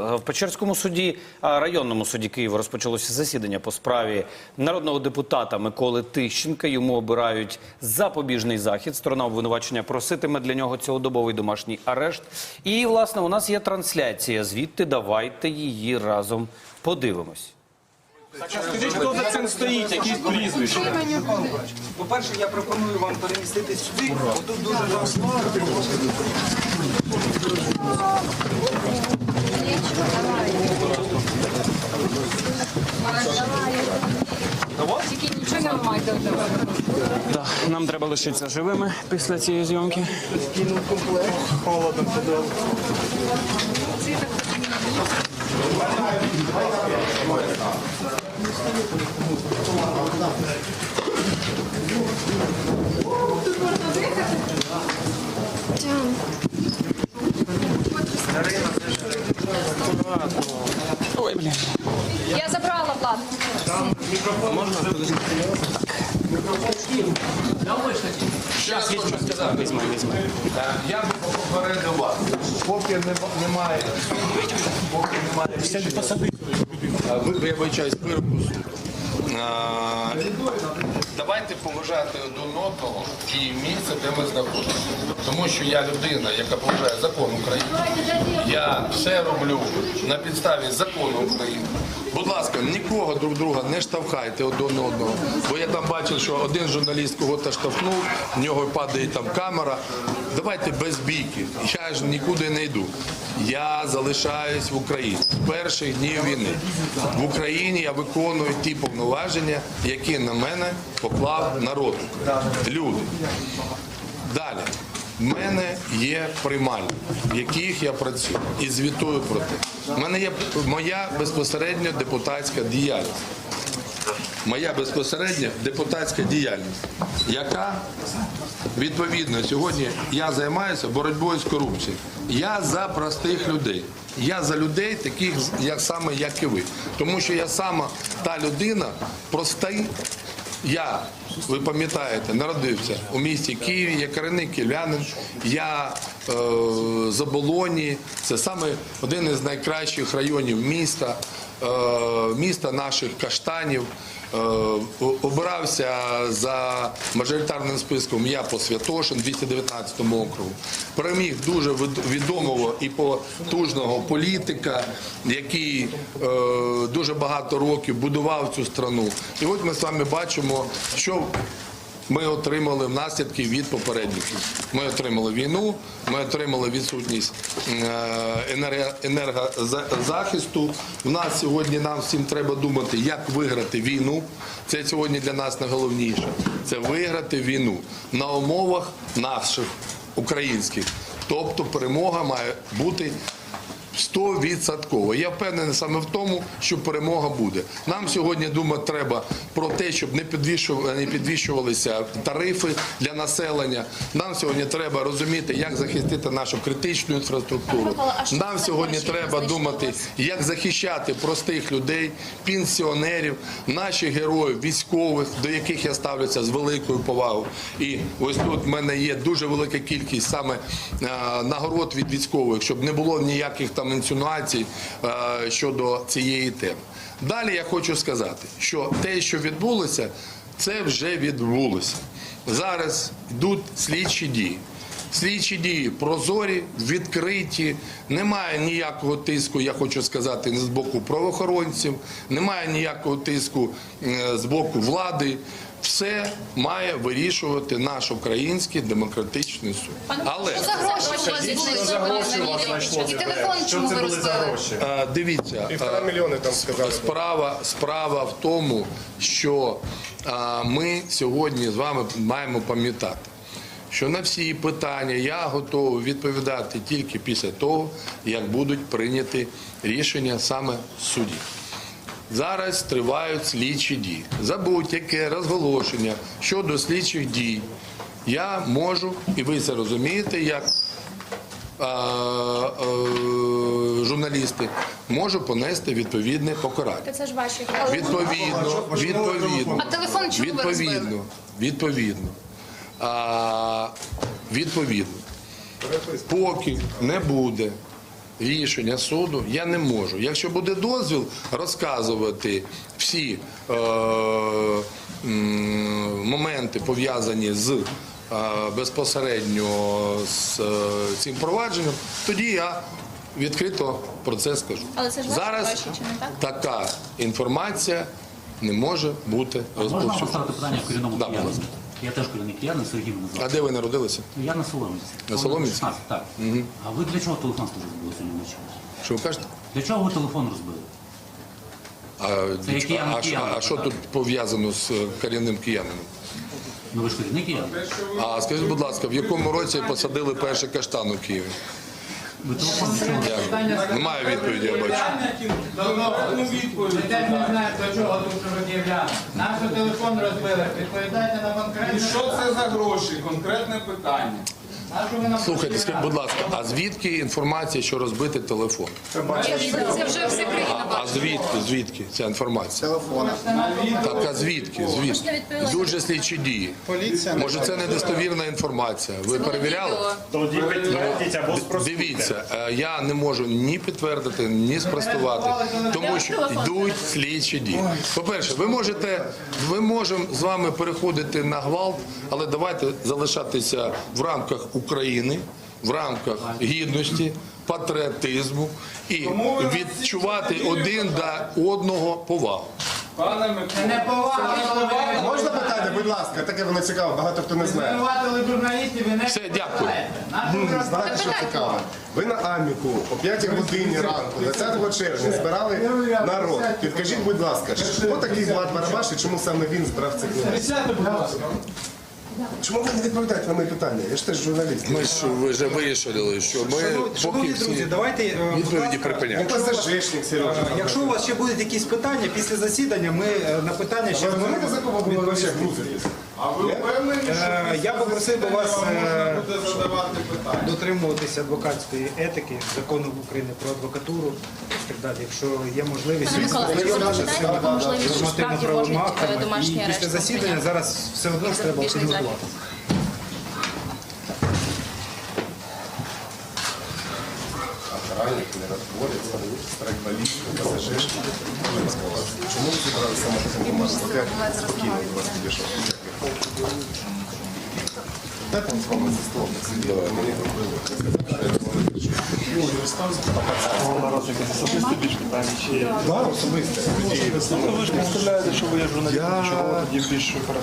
Е, В Печерському суді, районному суді Києва розпочалося засідання по справі народного депутата Миколи Тищенка. Йому обирають запобіжний захід. Сторона обвинувачення проситиме для нього цілодобовий домашній арешт. І, власне, у нас є трансляція. Звідти давайте її разом подивимось. Скажіть, хто за цим стоїть, якісь прізвища? По-перше, я пропоную вам перемістити сюди. Тут дуже жарко. Тільки нам треба лишитися живими після цієї зйомки. Ой, блін. Я забрала Влад. Зараз хочу сказати. Е, Я би попередив вас, поки не- немає, поки немає рішення, Е, ви вибачаюсь, перепуску. Е, Давайте поважати один одного і місце, де ми знаходимося. Тому що я людина, яка поважає закон України. Я все роблю на підставі закону України. Будь ласка, нікого друг друга не штовхайте один одного. Бо я там бачив, що один журналіст кого-то штовхнув, в нього падає там камера. Давайте без бійки. Я ж нікуди не йду. Я залишаюсь в Україні перших днів війни. В Україні я виконую ті повноваження, які на мене поклав народ. Люди. Далі. В мене є приймальні, в яких я працюю і звітую про те. У мене є моя безпосередньо депутатська діяльність. Моя безпосередня депутатська діяльність, яка відповідно сьогодні я займаюся боротьбою з корупцією. Я за простих людей. Я за людей, таких як саме як і ви. Тому що я сама та людина, простий. Я, ви пам'ятаєте, народився у місті Києві, я коренний київлянин, я е, з Оболоні, це саме один із найкращих районів міста, е, міста наших каштанів. Е, обирався за мажоритарним списком я по Святошин, 219 округу. Переміг дуже від- відомого і потужного політика, який е, дуже багато років будував цю страну. І от ми з вами бачимо, що ми отримали наслідки від попередників. Ми отримали війну, ми отримали відсутність е, енергозахисту. У нас сьогодні нам всім треба думати, як виграти війну. Це сьогодні для нас найголовніше. Це виграти війну на умовах наших українських. Тобто перемога має бути 100%. Я впевнений саме в тому, що перемога буде. Нам сьогодні думати треба про те, щоб не підвищувалися тарифи для населення. Нам сьогодні треба розуміти, як захистити нашу критичну інфраструктуру. Нам сьогодні треба думати, як захищати простих людей, пенсіонерів, наших героїв, військових, до яких я ставлюся з великою повагою. І ось тут в мене є дуже велика кількість саме е, нагород від військових, щоб не було ніяких там інсинуацій е, щодо цієї теми. Далі я хочу сказати, що те, що відбулося, це вже відбулося. Зараз йдуть слідчі дії. Слідчі дії прозорі, відкриті, немає ніякого тиску, я хочу сказати, з боку правоохоронців, немає ніякого тиску е, з боку влади. Все має вирішувати наш український демократичний суд. Але Що за гроші у вас знайшли? І телефон чому ви розбили? дивіться, Півтора мільйони там сказали. Справа, справа в тому, що а, ми сьогодні з вами маємо пам'ятати, що на всі питання я готовий відповідати тільки після того, як будуть прийняті рішення саме судів. Зараз тривають слідчі дії. За будь-яке розголошення щодо слідчих дій я можу, і ви це розумієте, як а, е, журналісти, можу понести відповідне покарання. Це ж ваші. Відповідно, відповідно, А телефон чому ви розбили? відповідно, відповідно, а, відповідно, поки не буде рішення суду я не можу. Якщо буде дозвіл розказувати всі е, моменти пов'язані з е, безпосередньо з е, цим провадженням, тоді я відкрито про це скажу. Але це ж Зараз гроші, чи не так? така інформація не може бути Можна поставити питання корінному Да, Я теж корінний киянин, Сергій мене А де ви народилися? Я на Соломіці. На Солом'янці? Так. А ви для чого телефон розбили? сьогодні вночі? Що ви кажете? Для чого ви телефон розбили? А, Це які я а, що- кияни, а що так? тут пов'язано з е, корінним киянином? Ну ви ж корінний киянин. А скажіть, будь ласка, в якому році посадили перший каштан у Києві? Ви телефон для чого? Як? Немає відповіді, я бачу. Теж не знаю, до чого дуже пред'являти. Наш телефон розбили. Відповідайте на конкретне. Що це за гроші? Конкретне питання. Слухайте, скажіть, будь ласка, а звідки інформація, що розбитий телефон? Це вже країна А звідки? Звідки ця інформація? Так, а звідки? Звідки? Йдуть же слідчі дії. Може, це недостовірна інформація. Ви перевіряли? Тоді підтвердіть або спростуйте. Дивіться, е, я не можу ні підтвердити, ні спростувати, тому що йдуть слідчі дії. По-перше, ви можете, ми можемо з вами переходити на гвалт, але давайте залишатися в рамках України, в рамках гідності, патріотизму і відчувати один до одного повагу. Пане повага. Можна питання, будь ласка, таке воно цікаво, багато хто не знає. Звинуватили журналістів і не Все, дякую. Знаєте, що цікаво? Ви на Аміку о 5 годині ранку, 20 червня, збирали народ. Підкажіть, будь ласка, хто такий Влад Барабаш і чому саме він збирав цих людей? Чому ви не відповідаєте на мої питання? Я ж теж журналіст. Ми ж вже вирішили, що ми поки Шановні друзі, всі давайте е, будь відповіді ласка, припиняємо. ПЗЖшник, Сережа. Якщо у вас ще будуть якісь питання після засідання, ми е, на питання ще Ви знаєте, за кого вообще відповісти. грузитись? А ви впевнені, що Е, Я попросив би вас е, буде задавати питання? дотримуватися адвокатської етики, закону України про адвокатуру і так далі. Якщо є можливість Пане Микола, ви почитаєте таку можливість, що справді можуть е, актами. домашній арешт після засідання прийняти. зараз все одно ж треба підготуватися. підготувати. Охранник, коли страйкболіст, ПЗЖшник. Чому ви зібрали саме таку команду? От спокійно до вас підійшов. Дайте ми з за столом особисто. Ви ж представляєте, що ви є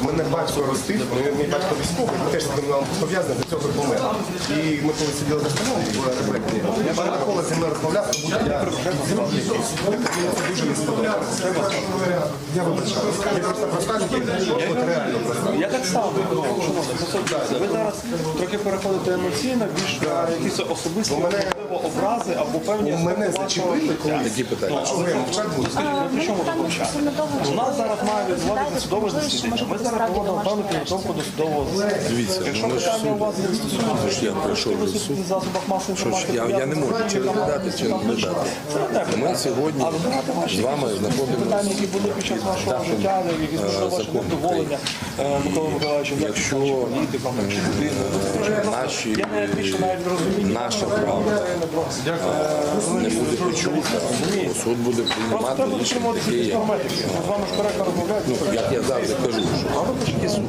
Мене батько ростив, ну, мій батько військовий, він теж з ним пов'язаний, до цього помер. І ми коли сиділи за столом, була проєкті, пан Микола зі мною розмовляв, тому я дуже не сподобалося. Я вибачаю. Я просто розказую, от реально просто. Я так само. ну, шановний, просто Ви зараз трохи переходите емоційно, більш на якісь особисті мене- можливо, образи або певні У мене зачепили колись. Питання? А я мовчати буду? Ну, при чому тут мовчати? У нас зараз має відбуватися судове засідання. Ми зараз проводимо певну підготовку до судового засідання. Дивіться, Якщо ну, ми ж питання у вас не стосується, я прийшов до в засобах масової інформації, я- я не можу чи розглядати, чи не розглядати. Ми сьогодні з вами знаходимося питання, які були під час вашого життя, які змушували ваше закону невдоволення е, Микола Миколаївичем, як Якщо, політиком, як людиною. наші, Я не більше навіть розумію. наша правда суд буде приймати рішення якісь як з вами ж коректно розмовляємо. як я завжди кажу, що є суд.